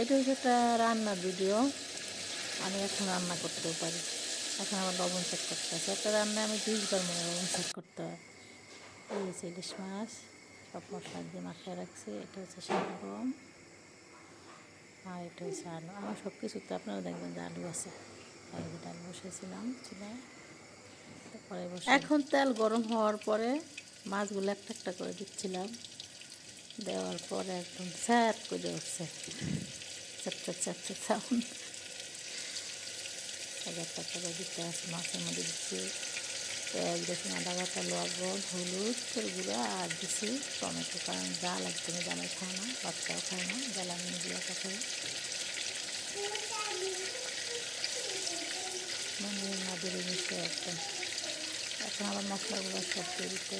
এটা হচ্ছে একটা রান্নার ভিডিও আমি এখন রান্না করতেও পারি। এখন আমার লবণ চেক করতে আছে একটা রান্না আমি দুইবার মনে লবণ চেক করতে হয়। এই হচ্ছে ইলিশ মাছ, সব মশলা দিয়ে মাখিয়ে রাখছি। এটা হচ্ছে শালগম আর এটা হচ্ছে আলু। আমার সব কিছুতে আপনারা দেখবেন যে আলু আছে। এই ডাল বসেছিলাম চুলায় তারপরে এখন তেল গরম হওয়ার পরে মাছগুলো একটা একটা করে দিচ্ছিলাম। দেওয়ার পরে একদম স্যাট করে উঠছে চাপটা চাপটা সাউন্ড একটা করে দিতে আছে, মাছের মধ্যে দিচ্ছি। পেঁয়াজ রসুন আদা বাটা, লবণ, হলুদ গুঁড়া আর দিছি টমেটো, কারণ জাল একদমই জামাই খায় না, বাচ্চাও খায় না জ্বালানি দিয়ে খায় মানে না বেড়ে একদম এখন আবার মশলাগুলো সব দিয়ে দিতে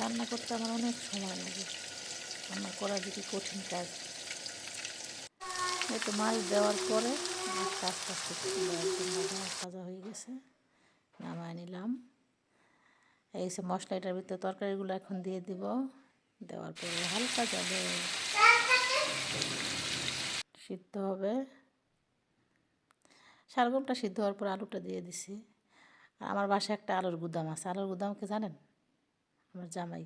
রান্না করতে আমার অনেক সময় লাগে। রান্না করা যদি কঠিন কাজ। একটু মাছ দেওয়ার পরে আস্তে আস্তে ভাজা হয়ে গেছে। নামায় নিলাম। এই সে মশলা, এটার ভিতরে তরকারিগুলো এখন দিয়ে দিব। দেওয়ার পরে হালকা যাবে সিদ্ধ হবে। শালগমটা সিদ্ধ হওয়ার পর আলুটা দিয়ে দিছি। আর আমার বাসায় একটা আলুর গুদাম আছে। আলুর গুদামকে জানেন? আমার জামাই।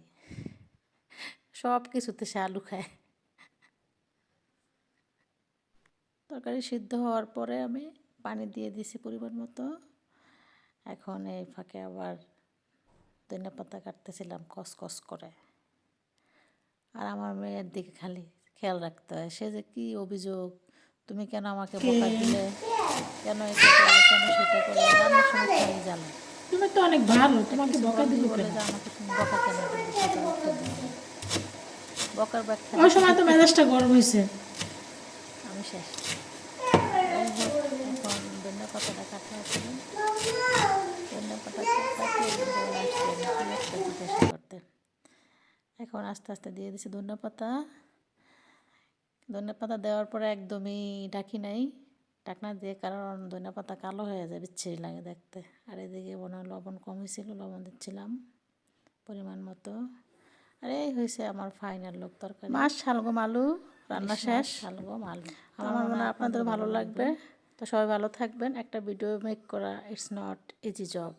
সব কিছুতে সে আলু খায়। তরকারি সিদ্ধ হওয়ার পরে আমি পানি দিয়ে দিছি পরিমাণ মতো। এখন এই ফাঁকে আবার ধনিয়া পাতা কাটতেছিলাম কসকস করে। আর আমার মেয়ের দিকে খালি খেয়াল রাখতে হয়। সে যে কি অভিযোগ? তুমি কেন আমাকে বকা দিলে? কেন এটা করলে? কেন সেটা করলে? রান্নার সময় খালি জ্বালা তুমি তো অনেক ভালো তোমাকে বকা দিলে। বকার ব্যাখ্যা ওই সময় তো মেজাজটা গরম হয়েছে আমি শেষ। এখন কাটা জিজ্ঞাসা করতেন এখন আস্তে আস্তে দিয়ে দিছি ধনিয়া পাতা ধনিয়া পাতা দেওয়ার পরে একদমই ডাকি নাই। ঢাকনা দিয়ে কারণ ধনিয়া পাতা কালো হয়ে যায় বিচ্ছিরি লাগে দেখতে। আর এদিকে মনে হয় লবণ কম হয়েছিল লবণ দিচ্ছিলাম পরিমাণ মতো। আর এই হয়েছে আমার ফাইনাল লোক তরকারি। মাছ শালগম আলু রান্না শেষ? শালগম আলু আমার মনে হয় আপনাদের ভালো লাগবে। তো সবাই ভালো থাকবেন। একটা ভিডিও মেক করা ইটস নট ইজি জব